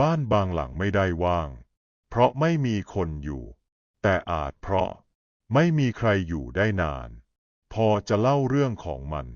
บ้านบางหลังไม่ได้ว่าง เพราะไม่มีคนอยู่ แต่อาจเพราะไม่มีใครอยู่ได้นาน พอจะเล่าเรื่องของมัน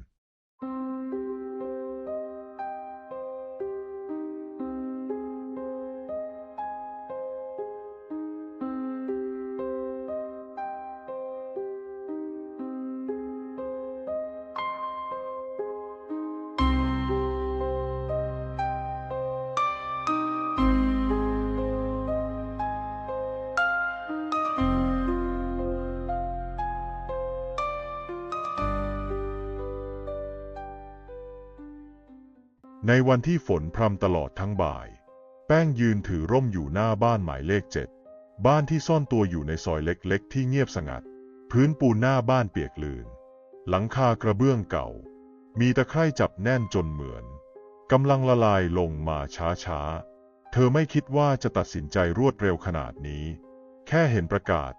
ในวันที่ฝนพรำตลอดทั้งบ่าย แป้งยืนถือร่มอยู่หน้าบ้านหมายเลขเจ็ดบ้านที่ซ่อนตัวอยู่ในซอยเล็กๆ ที่เงียบสงัด พื้นปูนหน้าบ้านเปียกลืน หลังคากระเบื้องเก่า มีตะไคร่จับแน่นจนเหมือนกำลังละลายลงมาช้าๆ เธอไม่คิดว่าจะตัดสินใจรวดเร็วขนาดนี้ แค่เห็นประกาศ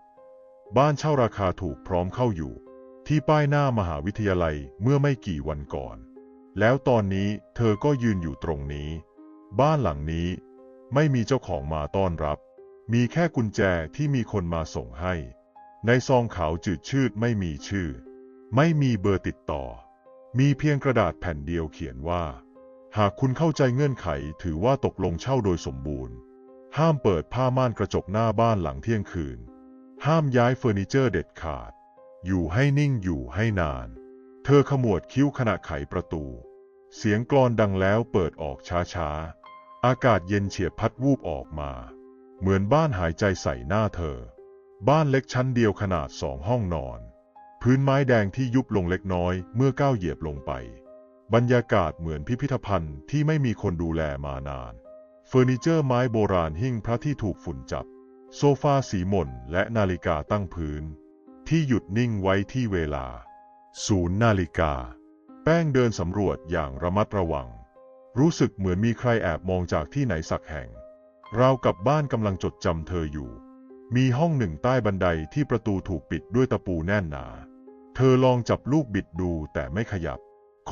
บ้านเช่าราคาถูกพร้อมเข้าอยู่ ที่ป้ายหน้ามหาวิทยาลัยเมื่อไม่กี่วันก่อน แล้วตอนนี้เธอก็ยืนอยู่ตรงนี้ บ้านหลังนี้ไม่มีเจ้าของมาต้อนรับ มีแค่กุญแจที่มีคนมาส่งให้ ในซองขาวจืดชืดไม่มีชื่อ ไม่มีเบอร์ติดต่อ มีเพียงกระดาษแผ่นเดียวเขียนว่า หากคุณเข้าใจเงื่อนไขถือว่าตกลงเช่าโดยสมบูรณ์ ห้ามเปิดผ้าม่านกระจกหน้าบ้านหลังเที่ยงคืน ห้ามย้ายเฟอร์นิเจอร์เด็ดขาด อยู่ให้นิ่งอยู่ให้นาน เธอขมวดคิ้วขณะไขประตู เสียงกลอนดังแล้วเปิดออกช้าๆ อากาศเย็นเฉียบพัดวูบออกมา เหมือนบ้านหายใจใส่หน้าเธอ บ้านเล็กชั้นเดียวขนาดสองห้องนอน พื้นไม้แดงที่ยุบลงเล็กน้อยเมื่อก้าวเหยียบลงไป บรรยากาศเหมือนพิพิธภัณฑ์ที่ไม่มีคนดูแลมานาน เฟอร์นิเจอร์ไม้โบราณหิ้งพระที่ถูกฝุ่นจับ โซฟาสีหม่นและนาฬิกาตั้งพื้น ที่หยุดนิ่งไว้ที่เวลา ศูนย์นาฬิกา แป้งเดินสำรวจอย่างระมัดระวัง รู้สึกเหมือนมีใครแอบมองจากที่ไหนสักแห่ง เรากับบ้านกำลังจดจำเธออยู่ มีห้องหนึ่งใต้บันไดที่ประตูถูกปิดด้วยตะปูแน่นหนา เธอลองจับลูกบิดดูแต่ไม่ขยับ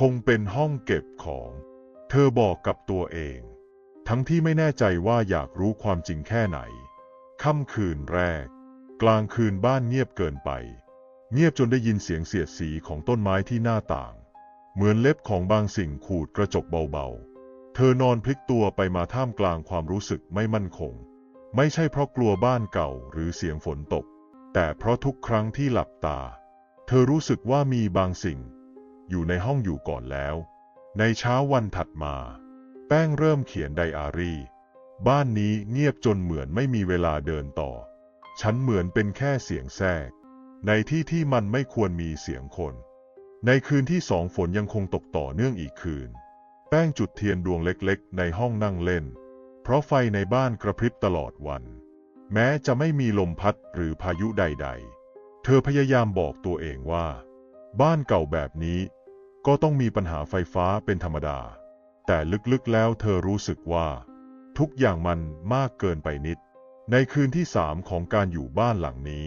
คงเป็นห้องเก็บของ เธอบอกกับตัวเอง ทั้งที่ไม่แน่ใจว่าอยากรู้ความจริงแค่ไหน ค่ำคืนแรก กลางคืนบ้านเงียบเกินไป เงียบจนได้ยินเสียงเสียดสีของต้นไม้ที่หน้าต่าง เหมือนเล็บของบางสิ่งขูดกระจกเบาๆ เธอนอนพลิกตัวไปมาท่ามกลางความรู้สึกไม่มั่นคง ไม่ใช่เพราะกลัวบ้านเก่าหรือเสียงฝนตก แต่เพราะทุกครั้งที่หลับตา เธอรู้สึกว่ามีบางสิ่ง อยู่ในห้องอยู่ก่อนแล้ว ในเช้าวันถัดมา แป้งเริ่มเขียนไดอารี่ บ้านนี้เงียบจนเหมือนไม่มีเวลาเดินต่อ ฉันเหมือนเป็นแค่เสียงแทรก ในที่ที่มันไม่ควรมีเสียงคน ในคืนที่สองฝนยังคงตกต่อเนื่องอีกคืน แป้งจุดเทียนดวงเล็กๆ ในห้องนั่งเล่น เพราะไฟในบ้านกระพริบตลอดวัน แม้จะไม่มีลมพัดหรือพายุใด ๆ เธอพยายามบอกตัวเองว่า บ้านเก่าแบบนี้ ก็ต้องมีปัญหาไฟฟ้าเป็นธรรมดา แต่ลึกๆแล้วเธอรู้สึกว่า ทุกอย่างมันมากเกินไปนิด ในคืนที่สามของการอยู่บ้านหลังนี้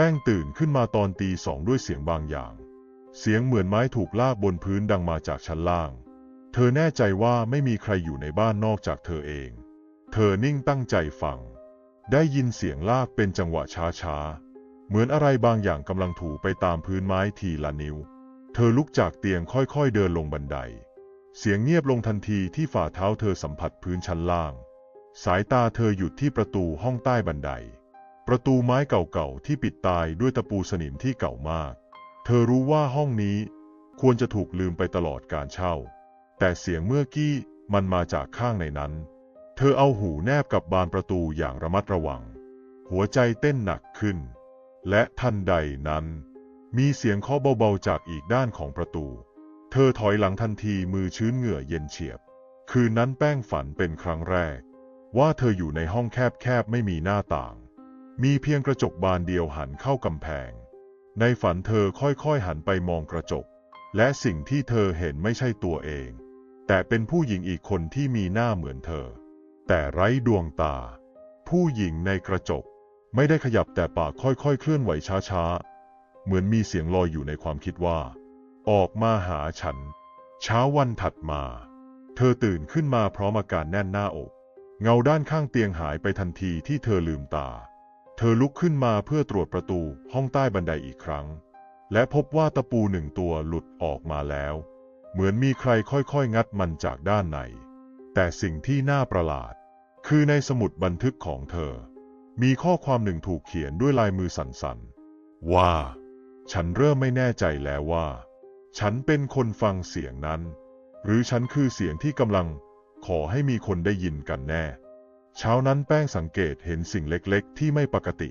แป้งตื่นขึ้นมาตอนตีสองด้วยเสียงบางอย่าง เสียงเหมือนไม้ถูกลากบนพื้นดังมาจากชั้นล่าง เธอแน่ใจว่าไม่มีใครอยู่ในบ้านนอกจากเธอเอง เธอนิ่งตั้งใจฟัง ได้ยินเสียงลากเป็นจังหวะช้าๆ เหมือนอะไรบางอย่างกำลังถูไปตามพื้นไม้ทีละนิ้ว เธอลุกจากเตียงค่อยๆเดินลงบันได เสียงเงียบลงทันทีที่ฝ่าเท้าเธอสัมผัสพื้นชั้นล่าง สายตาเธอหยุดที่ประตูห้องใต้บันได ประตูไม้เก่าๆที่ปิดตายด้วยตะปูสนิมที่เก่ามาก เธอรู้ว่าห้องนี้ควรจะถูกลืมไปตลอดการเช่า แต่เสียงเมื่อกี้มันมาจากข้างในนั้น เธอเอาหูแนบกับบานประตูอย่างระมัดระวัง หัวใจเต้นหนักขึ้น และทันใดนั้น มีเสียงเคาะเบาๆจากอีกด้านของประตู เธอถอยหลังทันทีมือชื้นเหงื่อเย็นเฉียบ คืนนั้นแป้งฝันเป็นครั้งแรก ว่าเธออยู่ในห้องแคบๆไม่มีหน้าต่าง มีเพียงกระจกบานเดียวหันเข้ากำแพง ในฝันเธอค่อยๆหันไปมองกระจก และสิ่งที่เธอเห็นไม่ใช่ตัวเอง แต่เป็นผู้หญิงอีกคนที่มีหน้าเหมือนเธอ แต่ไร้ดวงตา ผู้หญิงในกระจก ไม่ได้ขยับแต่ปากค่อยๆ เคลื่อนไหวช้าๆ เหมือนมีเสียงลอยอยู่ในความคิดว่า ออกมาหาฉัน เช้าวันถัดมา เธอตื่นขึ้นมาพร้อมอาการแน่นหน้าอก เงาด้านข้างเตียงหายไปทันทีที่เธอลืมตา เธอลุกขึ้นมาเพื่อตรวจประตูห้องใต้บันไดอีกครั้ง และพบว่าตะปูหนึ่งตัวหลุดออกมาแล้ว เหมือนมีใครค่อยๆ งัดมันจากด้านใน แต่สิ่งที่น่าประหลาด คือในสมุดบันทึกของเธอ มีข้อความหนึ่งถูกเขียนด้วยลายมือสั่นๆ ว่า ฉันเริ่มไม่แน่ใจแล้วว่า ฉันเป็นคนฟังเสียงนั้น หรือฉันคือเสียงที่กำลังขอให้มีคนได้ยินกันแน่ เช้านั้นแป้งสังเกตเห็นสิ่งเล็กๆ ที่ไม่ปกติ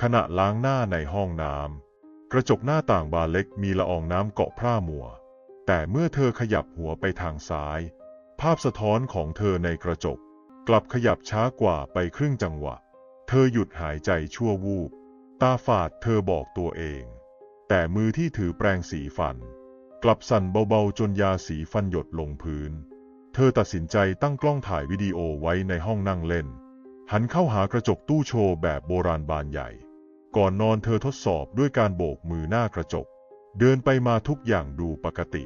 ขณะล้างหน้าในห้องน้ำกระจกหน้าต่างบานเล็กมีละอองน้ำเกาะพร่ามัว แต่เมื่อเธอขยับหัวไปทางซ้าย ภาพสะท้อนของเธอในกระจก กลับขยับช้ากว่าไปครึ่งจังหวะ เธอหยุดหายใจชั่ววูบ ตาฝาดเธอบอกตัวเอง แต่มือที่ถือแปรงสีฟัน กลับสั่นเบาๆจนยาสีฟันหยดลงพื้น เธอตัดสินใจตั้งกล้องถ่ายวิดีโอไว้ในห้องนั่งเล่น หันเข้าหากระจกตู้โชว์แบบโบราณบานใหญ่ ก่อนนอนเธอทดสอบด้วยการโบกมือหน้ากระจก เดินไปมาทุกอย่างดูปกติ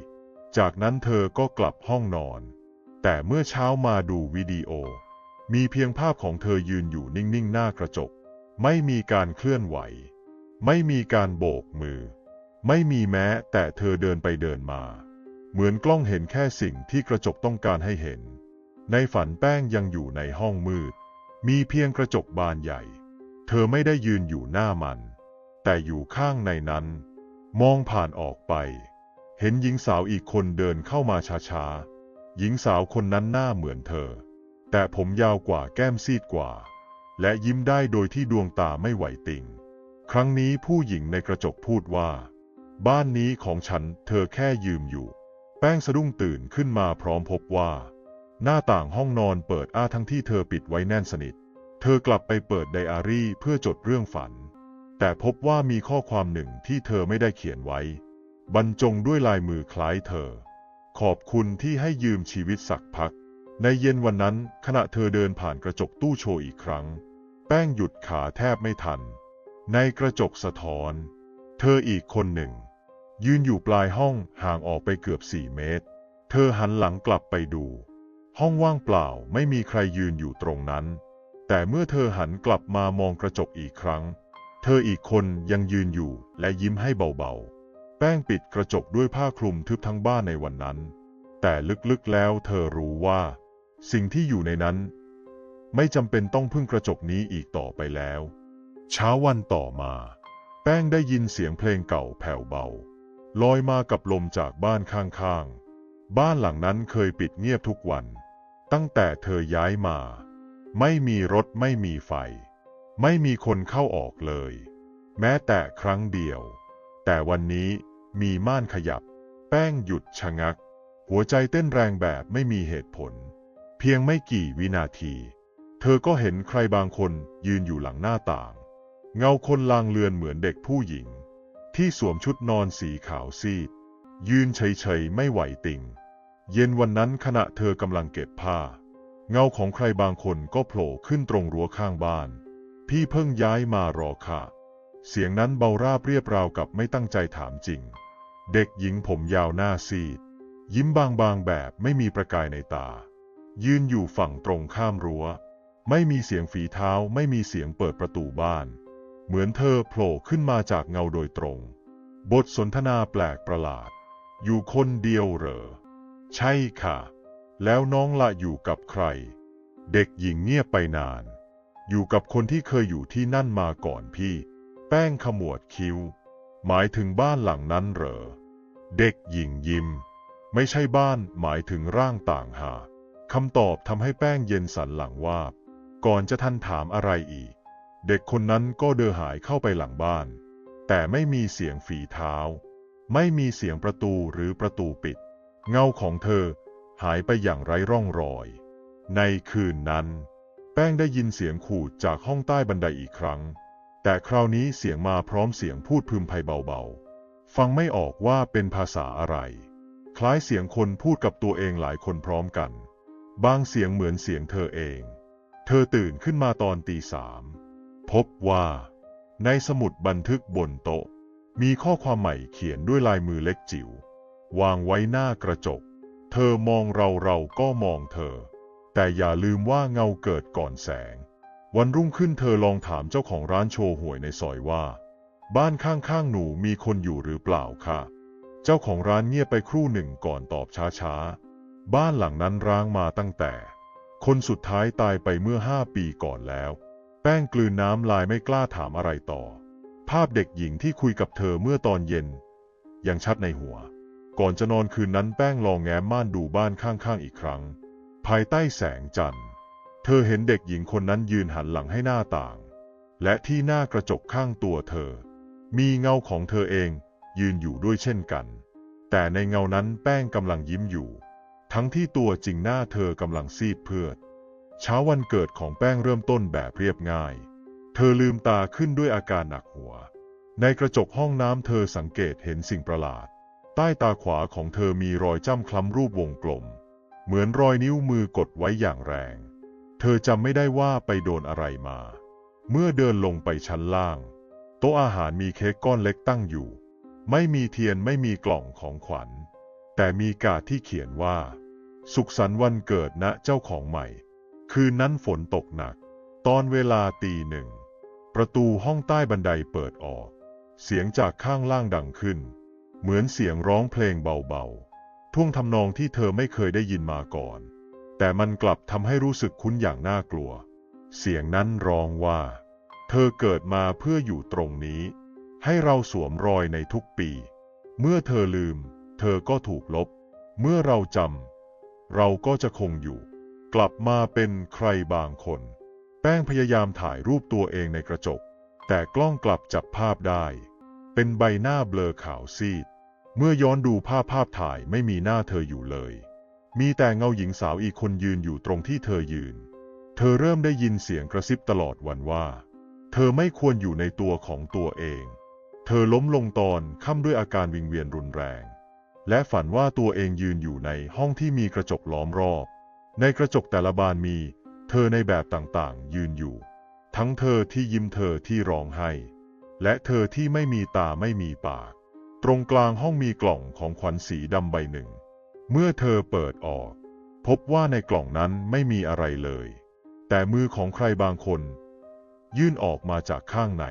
จากนั้นเธอก็กลับห้องนอน แต่เมื่อเช้ามาดูวิดีโอ มีเพียงภาพของเธอยืนอยู่นิ่งๆหน้ากระจก ไม่มีการเคลื่อนไหว ไม่มีการโบกมือ ไม่มีแม้แต่เธอเดินไปเดินมา เหมือนกล้องเห็นแค่สิ่งที่กระจกต้องการให้เห็น ในฝันแป้งยังอยู่ในห้องมืด มีเพียงกระจกบานใหญ่ เธอไม่ได้ยืนอยู่หน้ามัน แต่อยู่ข้างในนั้น มองผ่านออกไป เห็นหญิงสาวอีกคนเดินเข้ามาช้าๆ หญิงสาวคนนั้นหน้าเหมือนเธอ แต่ผมยาวกว่าแก้มซีดกว่า และยิ้มได้โดยที่ดวงตาไม่ไหวติง ครั้งนี้ผู้หญิงในกระจกพูดว่า บ้านนี้ของฉันเธอแค่ยืมอยู่ แป้งสะดุ้งตื่นขึ้นมาพร้อมพบว่า หน้าต่างห้องนอนเปิดอ้าทั้งที่เธอปิดไว้แน่นสนิท เธอกลับไปเปิดไดอารี่เพื่อจดเรื่องฝัน แต่พบว่ามีข้อความหนึ่งที่เธอไม่ได้เขียนไว้ บรรจงด้วยลายมือคล้ายเธอ ขอบคุณที่ให้ยืมชีวิตสักพัก ในเย็นวันนั้นขณะเธอเดินผ่านกระจกตู้โชว์อีกครั้ง แป้งหยุดขาแทบไม่ทัน ในกระจกสะท้อน เธออีกคนหนึ่ง ยืนอยู่ปลายห้องห่างออกไปเกือบสี่เมตร เธอหันหลังกลับไปดู ห้องว่างเปล่าไม่มีใครยืนอยู่ตรงนั้น แต่เมื่อเธอหันกลับมามองกระจกอีกครั้ง เธออีกคนยังยืนอยู่และยิ้มให้เบาๆ แป้งปิดกระจกด้วยผ้าคลุมทึบทั้งบ้านในวันนั้น แต่ลึกๆแล้วเธอรู้ว่า สิ่งที่อยู่ในนั้น ไม่จำเป็นต้องพึ่งกระจกนี้อีกต่อไปแล้ว เช้าวันต่อมา แป้งได้ยินเสียงเพลงเก่าแผ่วเบา ลอยมากับลมจากบ้านข้างๆ บ้านหลังนั้นเคยปิดเงียบทุกวัน ตั้งแต่เธอย้ายมา ไม่มีรถไม่มีไฟ ไม่มีคนเข้าออกเลย แม้แต่ครั้งเดียว แต่วันนี้มีม่านขยับ แป้งหยุดชะงัก หัวใจเต้นแรงแบบไม่มีเหตุผล เพียงไม่กี่วินาที เธอก็เห็นใครบางคนยืนอยู่หลังหน้าต่าง เงาคนลางเลือนเหมือนเด็กผู้หญิง ที่สวมชุดนอนสีขาวซีด ยืนเฉยๆไม่ไหวติงเย็นวันนั้นขณะเธอกำลังเก็บผ้า เงาของใครบางคนก็โผล่ขึ้นตรงรั้วข้างบ้าน พี่เพิ่งย้ายมารอค่ะ เสียงนั้นเบาราบเรียบราวกับไม่ตั้งใจถามจริง เด็กหญิงผมยาวหน้าซีด ยิ้มบางๆแบบไม่มีประกายในตา ยืนอยู่ฝั่งตรงข้ามรั้ว ไม่มีเสียงฝีเท้าไม่มีเสียงเปิดประตูบ้าน เหมือนเธอโผล่ขึ้นมาจากเงาโดยตรง บทสนทนาแปลกประหลาด อยู่คนเดียวเหรอ ใช่ค่ะ แล้วน้องละอยู่กับใคร เด็กหญิงเงียบไปนาน อยู่กับคนที่เคยอยู่ที่นั่นมาก่อนพี่ แป้งขมวดคิ้ว หมายถึงบ้านหลังนั้นเหรอ เด็กหญิงยิ้ม ไม่ใช่บ้านหมายถึงร่างต่างหากคำตอบทำให้แป้งเย็นสันหลังวาบ ก่อนจะทันถามอะไรอีก เด็กคนนั้นก็เดินหายเข้าไปหลังบ้าน แต่ไม่มีเสียงฝีเท้า ไม่มีเสียงประตูหรือประตูปิด เงาของเธอหายไปอย่างไร้ร่องรอย ในคืนนั้น แป้งได้ยินเสียงขูดจากห้องใต้บันไดอีกครั้ง แต่คราวนี้เสียงมาพร้อมเสียงพูดพึมพำเบาๆ ฟังไม่ออกว่าเป็นภาษาอะไร คล้ายเสียงคนพูดกับตัวเองหลายคนพร้อมกัน บางเสียงเหมือนเสียงเธอเอง เธอตื่นขึ้นมาตอนตีสาม พบว่า ในสมุดบันทึกบนโต๊ะ มีข้อความใหม่เขียนด้วยลายมือเล็กจิ๋ว วางไว้หน้ากระจก เธอมองเราเราก็มองเธอ แต่อย่าลืมว่าเงาเกิดก่อนแสง วันรุ่งขึ้นเธอลองถามเจ้าของร้านโชว์หวยในซอยว่า บ้านข้างๆหนูมีคนอยู่หรือเปล่าคะเจ้าของร้านเงียบไปครู่หนึ่งก่อนตอบช้าๆ บ้านหลังนั้นร้างมาตั้งแต่ คนสุดท้ายตายไปเมื่อห้าปีก่อนแล้ว แป้งกลืนน้ำลายไม่กล้าถามอะไรต่อ ภาพเด็กหญิงที่คุยกับเธอเมื่อตอนเย็น ยังชัดในหัว ก่อนจะนอนคืนนั้นแป้งลองแง้มม่านดูบ้านข้างๆอีกครั้ง ภายใต้แสงจันทร์ เธอเห็นเด็กหญิงคนนั้นยืนหันหลังให้หน้าต่าง และที่หน้ากระจกข้างตัวเธอ มีเงาของเธอเองยืนอยู่ด้วยเช่นกัน แต่ในเงานั้นแป้งกำลังยิ้มอยู่ ทั้งที่ตัวจริงหน้าเธอกำลังซีดเพือด เช้าวันเกิดของแป้งเริ่มต้นแบบเรียบง่าย เธอลืมตาขึ้นด้วยอาการหนักหัว ในกระจกห้องน้ำเธอสังเกตเห็นสิ่งประหลาด ใต้ตาขวาของเธอมีรอยจ้ำคล้ำรูปวงกลม เหมือนรอยนิ้วมือกดไว้อย่างแรง เธอจำไม่ได้ว่าไปโดนอะไรมา เมื่อเดินลงไปชั้นล่าง โต๊ะอาหารมีเค้กก้อนเล็กตั้งอยู่ ไม่มีเทียนไม่มีกล่องของขวัญ แต่มีการ์ดที่เขียนว่า สุขสันต์วันเกิดนะเจ้าของใหม่ คืนนั้นฝนตกหนัก ตอนเวลาตีหนึ่ง ประตูห้องใต้บันไดเปิดออก เสียงจากข้างล่างดังขึ้น เหมือนเสียงร้องเพลงเบาๆ ท่วงทำนองที่เธอไม่เคยได้ยินมาก่อน แต่มันกลับทำให้รู้สึกคุ้นอย่างน่ากลัว เสียงนั้นร้องว่า เธอเกิดมาเพื่ออยู่ตรงนี้ ให้เราสวมรอยในทุกปี เมื่อเธอลืม เธอก็ถูกลบ เมื่อเราจำเราก็จะคงอยู่ กลับมาเป็นใครบางคน แป้งพยายามถ่ายรูปตัวเองในกระจก แต่กล้องกลับจับภาพได้ เป็นใบหน้าเบลอขาวซีด เมื่อย้อนดูภาพภาพถ่ายไม่มีหน้าเธออยู่เลย มีแต่เงาหญิงสาวอีกคนยืนอยู่ตรงที่เธอยืน เธอเริ่มได้ยินเสียงกระซิบตลอดวันว่า เธอไม่ควรอยู่ในตัวของตัวเอง เธอล้มลงตอนค่ำด้วยอาการวิงเวียนรุนแรง และฝันว่าตัวเองยืนอยู่ในห้องที่มีกระจกล้อมรอบ ในกระจกแต่ละบานมีเธอในแบบต่างๆ ยืนอยู่ ทั้งเธอที่ยิ้มเธอที่ร้องไห้ และเธอที่ไม่มีตาไม่มีปาก ตรงกลางห้องมีกล่องของขวัญสีดำใบหนึ่ง เมื่อเธอเปิดออก พบว่าในกล่องนั้นไม่มีอะไรเลย แต่มือของใครบางคน ยื่นออกมาจากข้างใน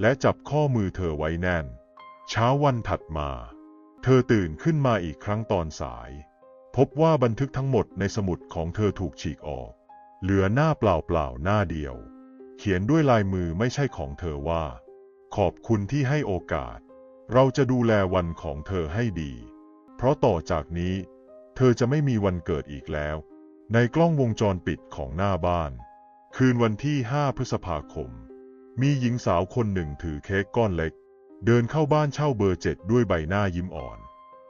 และจับข้อมือเธอไว้แน่น เช้าวันถัดมา เธอตื่นขึ้นมาอีกครั้งตอนสาย พบว่าบันทึกทั้งหมดในสมุดของเธอถูกฉีกออก เหลือหน้าเปล่าๆหน้าเดียว เขียนด้วยลายมือไม่ใช่ของเธอว่า ขอบคุณที่ให้โอกาส เราจะดูแลวันของเธอให้ดี เพราะต่อจากนี้ เธอจะไม่มีวันเกิดอีกแล้ว ในกล้องวงจรปิดของหน้าบ้าน คืนวันที่ 5 พฤษภาคม มีหญิงสาวคนหนึ่งถือเค้กก้อนเล็ก เดินเข้าบ้านเช่าเบอร์เจ็ดด้วยใบหน้ายิ้มอ่อน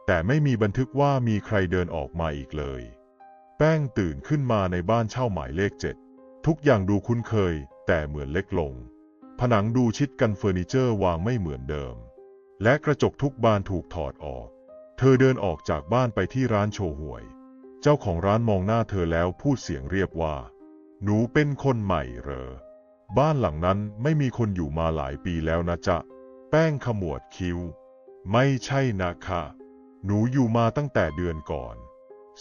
แต่ไม่มีบันทึกว่ามีใครเดินออกมาอีกเลย แป้งตื่นขึ้นมาในบ้านเช่าหมายเลขเจ็ดทุกอย่างดูคุ้นเคย แต่เหมือนเล็กลง ผนังดูชิดกันเฟอร์นิเจอร์วางไม่เหมือนเดิม และกระจกทุกบานถูกถอดออก เธอเดินออกจากบ้านไปที่ร้านโชว์หวย เจ้าของร้านมองหน้าเธอแล้วพูดเสียงเรียบว่า หนูเป็นคนใหม่เหรอ บ้านหลังนั้นไม่มีคนอยู่มาหลายปีแล้วนะจ๊ะ แป้งขมวดคิ้ว ไม่ใช่นะคะ หนูอยู่มาตั้งแต่เดือนก่อน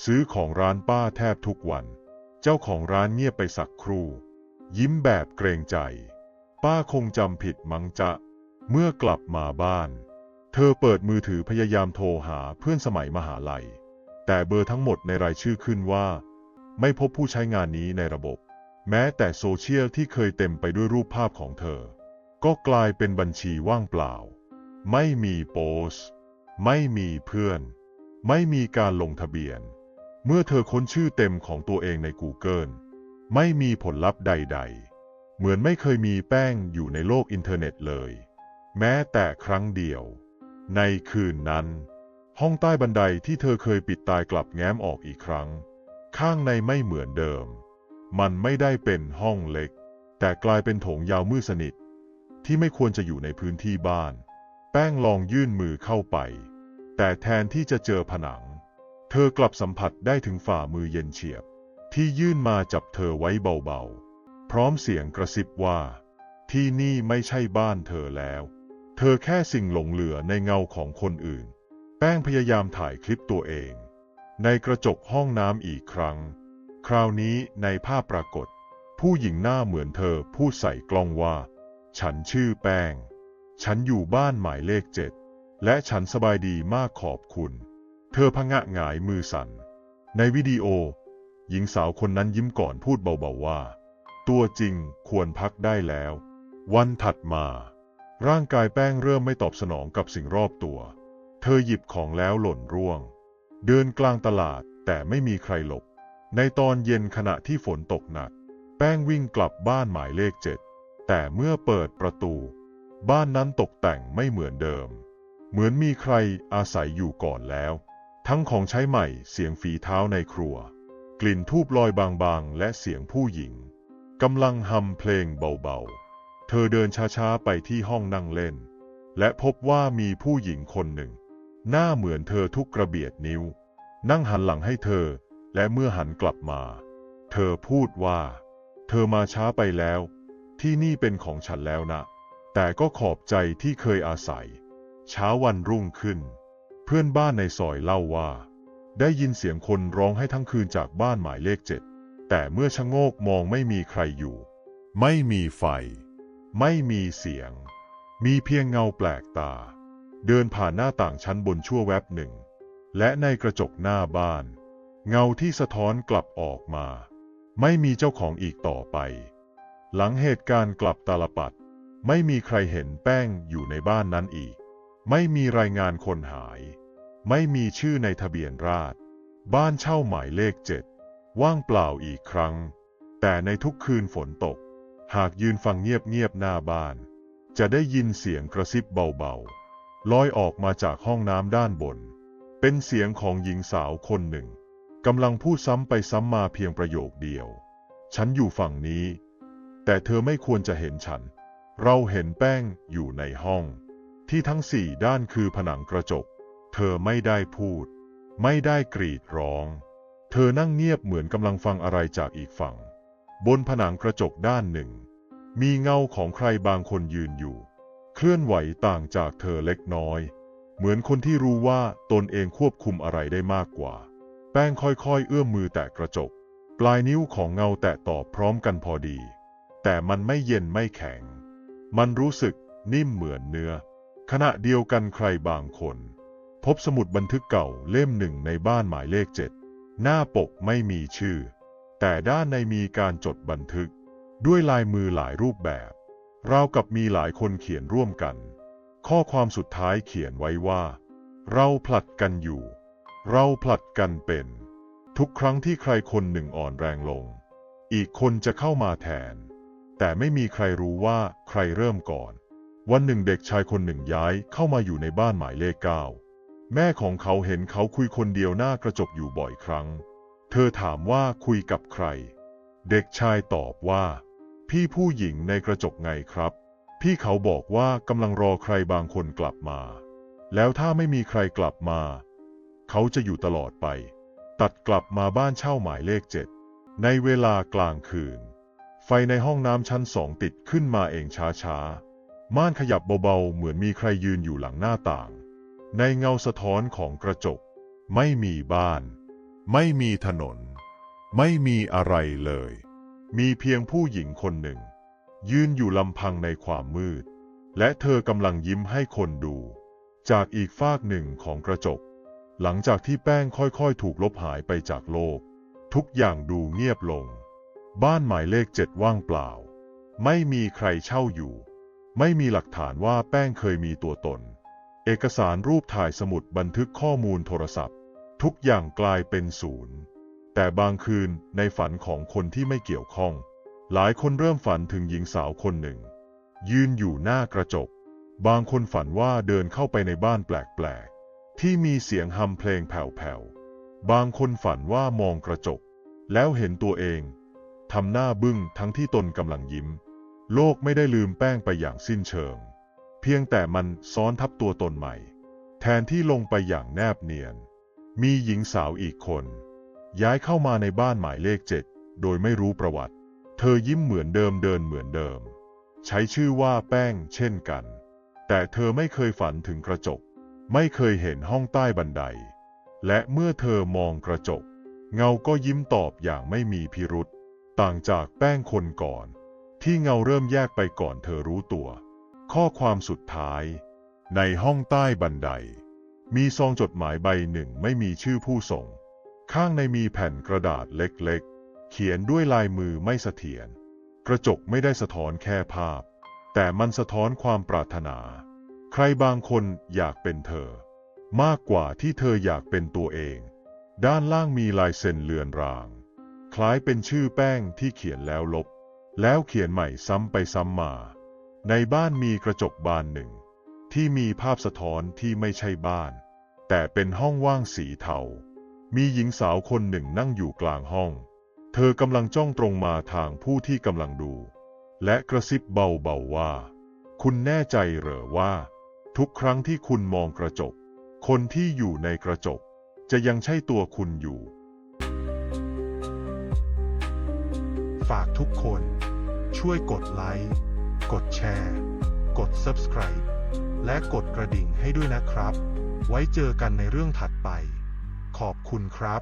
ซื้อของร้านป้าแทบทุกวัน เจ้าของร้านเงียบไปสักครู่ ยิ้มแบบเกรงใจ ป้าคงจำผิดมั้งจะ เมื่อกลับมาบ้าน เธอเปิดมือถือพยายามโทรหาเพื่อนสมัยมหาลัย แต่เบอร์ทั้งหมดในรายชื่อขึ้นว่า ไม่พบผู้ใช้งานนี้ในระบบ แม้แต่โซเชียลที่เคยเต็มไปด้วยรูปภาพของเธอ ก็กลายเป็นบัญชีว่างเปล่า ไม่มีโพสต์ ไม่มีเพื่อน ไม่มีการลงทะเบียน เมื่อเธอค้นชื่อเต็มของตัวเองใน Google ไม่มีผลลัพธ์ใด ๆ เหมือนไม่เคยมีแป้งอยู่ในโลกอินเทอร์เน็ตเลย แม้แต่ครั้งเดียว ในคืนนั้น ห้องใต้บันไดที่เธอเคยปิดตายกลับแง้มออกอีกครั้ง ข้างในไม่เหมือนเดิม มันไม่ได้เป็นห้องเล็ก แต่กลายเป็นโถงยาวมืดสนิท ที่ไม่ควรจะอยู่ในพื้นที่บ้าน แป้งลองยื่นมือเข้าไป แต่แทนที่จะเจอผนัง เธอกลับสัมผัสได้ถึงฝ่ามือเย็นเฉียบ ที่ยื่นมาจับเธอไว้เบาๆ พร้อมเสียงกระซิบว่า ที่นี่ไม่ใช่บ้านเธอแล้ว เธอแค่สิ่งหลงเหลือในเงาของคนอื่น แป้งพยายามถ่ายคลิปตัวเอง ในกระจกห้องน้ำอีกครั้ง คราวนี้ในภาพปรากฏ ผู้หญิงหน้าเหมือนเธอพูดใส่กล้องว่า ฉันชื่อแป้ง ฉันอยู่บ้านหมายเลขเจ็ด และฉันสบายดีมากขอบคุณ เธอพงะหงายมือสั่น ในวิดีโอ หญิงสาวคนนั้นยิ้มก่อนพูดเบาๆว่า ตัวจริงควรพักได้แล้ว วันถัดมา ร่างกายแป้งเริ่มไม่ตอบสนองกับสิ่งรอบตัว เธอหยิบของแล้วหล่นร่วง เดินกลางตลาดแต่ไม่มีใครหลบ ในตอนเย็นขณะที่ฝนตกหนัก แป้งวิ่งกลับบ้านหมายเลขเจ็ดแต่เมื่อเปิดประตู บ้านนั้นตกแต่งไม่เหมือนเดิม เหมือนมีใครอาศัยอยู่ก่อนแล้ว ทั้งของใช้ใหม่เสียงฝีเท้าในครัว กลิ่นทูบลอยบางๆ และเสียงผู้หญิงกำลังฮัมเพลงเบาๆ เธอเดินช้าๆไปที่ห้องนั่งเล่น และพบว่ามีผู้หญิงคนหนึ่ง หน้าเหมือนเธอทุกกระเบียดนิ้ว นั่งหันหลังให้เธอ และเมื่อหันกลับมา เธอพูดว่า เธอมาช้าไปแล้ว ที่นี่เป็นของฉันแล้วนะ แต่ก็ขอบใจที่เคยอาศัย เช้าวันรุ่งขึ้น เพื่อนบ้านในซอยเล่าว่า ได้ยินเสียงคนร้องให้ทั้งคืนจากบ้านหมายเลขเจ็ดแต่เมื่อชะโงกมองไม่มีใครอยู่ ไม่มีไฟ ไม่มีเสียง มีเพียงเงาแปลกตา เดินผ่านหน้าต่างชั้นบนชั่วแวบหนึ่ง และในกระจกหน้าบ้าน เงาที่สะท้อนกลับออกมา ไม่มีเจ้าของอีกต่อไป หลังเหตุการณ์กลับตาลปัด ไม่มีใครเห็นแป้งอยู่ในบ้านนั้นอีก ไม่มีรายงานคนหาย ไม่มีชื่อในทะเบียนราษฎรบ้านเช่าหมายเลขเจ็ดว่างเปล่าอีกครั้ง แต่ในทุกคืนฝนตก หากยืนฟังเงียบๆหน้าบ้าน จะได้ยินเสียงกระซิบเบาๆลอยออกมาจากห้องน้ำด้านบน เป็นเสียงของหญิงสาวคนหนึ่งกำลังพูดซ้ำไปซ้ำมาเพียงประโยคเดียว ฉันอยู่ฝั่งนี้ แต่เธอไม่ควรจะเห็นฉัน เราเห็นแป้งอยู่ในห้อง ที่ทั้งสี่ด้านคือผนังกระจก เธอไม่ได้พูด ไม่ได้กรีดร้อง เธอนั่งเงียบเหมือนกำลังฟังอะไรจากอีกฝั่ง บนผนังกระจกด้านหนึ่ง มีเงาของใครบางคนยืนอยู่ เคลื่อนไหวต่างจากเธอเล็กน้อย เหมือนคนที่รู้ว่าตนเองควบคุมอะไรได้มากกว่า แป้งค่อยๆ เอื้อมมือแตะกระจก ปลายนิ้วของเงาแตะตอบพร้อมกันพอดี แต่มันไม่เย็นไม่แข็ง มันรู้สึกนิ่มเหมือนเนื้อ ขณะเดียวกันใครบางคน พบสมุดบันทึกเก่าเล่มหนึ่งในบ้านหมายเลขเจ็ดหน้าปกไม่มีชื่อ แต่ด้านในมีการจดบันทึก ด้วยลายมือหลายรูปแบบราวกับมีหลายคนเขียนร่วมกัน ข้อความสุดท้ายเขียนไว้ว่า เราผลัดกันอยู่ เราผลัดกันเป็น ทุกครั้งที่ใครคนหนึ่งอ่อนแรงลง อีกคนจะเข้ามาแทน แต่ไม่มีใครรู้ว่าใครเริ่มก่อน วันหนึ่งเด็กชายคนหนึ่งย้ายเข้ามาอยู่ในบ้านหมายเลขเก้าแม่ของเขาเห็นเขาคุยคนเดียวหน้ากระจกอยู่บ่อยครั้ง เธอถามว่าคุยกับใคร เด็กชายตอบว่า พี่ผู้หญิงในกระจกไงครับ พี่เขาบอกว่ากำลังรอใครบางคนกลับมา แล้วถ้าไม่มีใครกลับมา เขาจะอยู่ตลอดไป ตัดกลับมาบ้านเช่าหมายเลขเจ็ดในเวลากลางคืน ไฟในห้องน้ำชั้นสองติดขึ้นมาเองช้าๆ ม่านขยับเบาๆ เหมือนมีใครยืนอยู่หลังหน้าต่าง ในเงาสะท้อนของกระจก ไม่มีบ้าน ไม่มีถนน ไม่มีอะไรเลย มีเพียงผู้หญิงคนหนึ่ง ยืนอยู่ลำพังในความมืด และเธอกำลังยิ้มให้คนดู จากอีกฟากหนึ่งของกระจก หลังจากที่แป้งค่อยๆ ถูกลบหายไปจากโลก ทุกอย่างดูเงียบลง บ้านหมายเลขเจ็ดว่างเปล่า ไม่มีใครเช่าอยู่ ไม่มีหลักฐานว่าแป้งเคยมีตัวตน เอกสารรูปถ่ายสมุดบันทึกข้อมูลโทรศัพท์ ทุกอย่างกลายเป็นศูนย์ แต่บางคืนในฝันของคนที่ไม่เกี่ยวข้อง หลายคนเริ่มฝันถึงหญิงสาวคนหนึ่ง ยืนอยู่หน้ากระจก บางคนฝันว่าเดินเข้าไปในบ้านแปลกๆ ที่มีเสียงฮัมเพลงแผ่วๆ บางคนฝันว่ามองกระจก แล้วเห็นตัวเอง ทำหน้าบึ้งทั้งที่ตนกำลังยิ้ม โลกไม่ได้ลืมแป้งไปอย่างสิ้นเชิง เพียงแต่มันซ้อนทับตัวตนใหม่ แทนที่ลงไปอย่างแนบเนียน มีหญิงสาวอีกคน ย้ายเข้ามาในบ้านหมายเลขเจ็ดโดยไม่รู้ประวัติ เธอยิ้มเหมือนเดิมเดินเหมือนเดิม ใช้ชื่อว่าแป้งเช่นกัน แต่เธอไม่เคยฝันถึงกระจก ไม่เคยเห็นห้องใต้บันได และเมื่อเธอมองกระจก เงาก็ยิ้มตอบอย่างไม่มีพิรุษ ต่างจากแป้งคนก่อน ที่เงาเริ่มแยกไปก่อนเธอรู้ตัว ข้อความสุดท้าย ในห้องใต้บันได มีซองจดหมายใบหนึ่งไม่มีชื่อผู้ส่ง ข้างในมีแผ่นกระดาษเล็กๆ เขียนด้วยลายมือไม่เสถียรกระจกไม่ได้สะท้อนแค่ภาพ แต่มันสะท้อนความปรารถนา ใครบางคนอยากเป็นเธอ มากกว่าที่เธออยากเป็นตัวเอง ด้านล่างมีลายเซ็นเลือนราง คล้ายเป็นชื่อแป้งที่เขียนแล้วลบ แล้วเขียนใหม่ซ้ำไปซ้ำมา ในบ้านมีกระจกบานหนึ่ง ที่มีภาพสะท้อนที่ไม่ใช่บ้าน แต่เป็นห้องว่างสีเทา มีหญิงสาวคนหนึ่งนั่งอยู่กลางห้อง เธอกำลังจ้องตรงมาทางผู้ที่กำลังดู และกระซิบเบาๆว่า คุณแน่ใจเหรอว่า ทุกครั้งที่คุณมองกระจก คนที่อยู่ในกระจก จะยังใช่ตัวคุณอยู่ ฝากทุกคน ช่วยกดไลค์ กดแชร์ กด Subscribe และกดกระดิ่งให้ด้วยนะครับ ไว้เจอกันในเรื่องถัดไป ขอบคุณครับ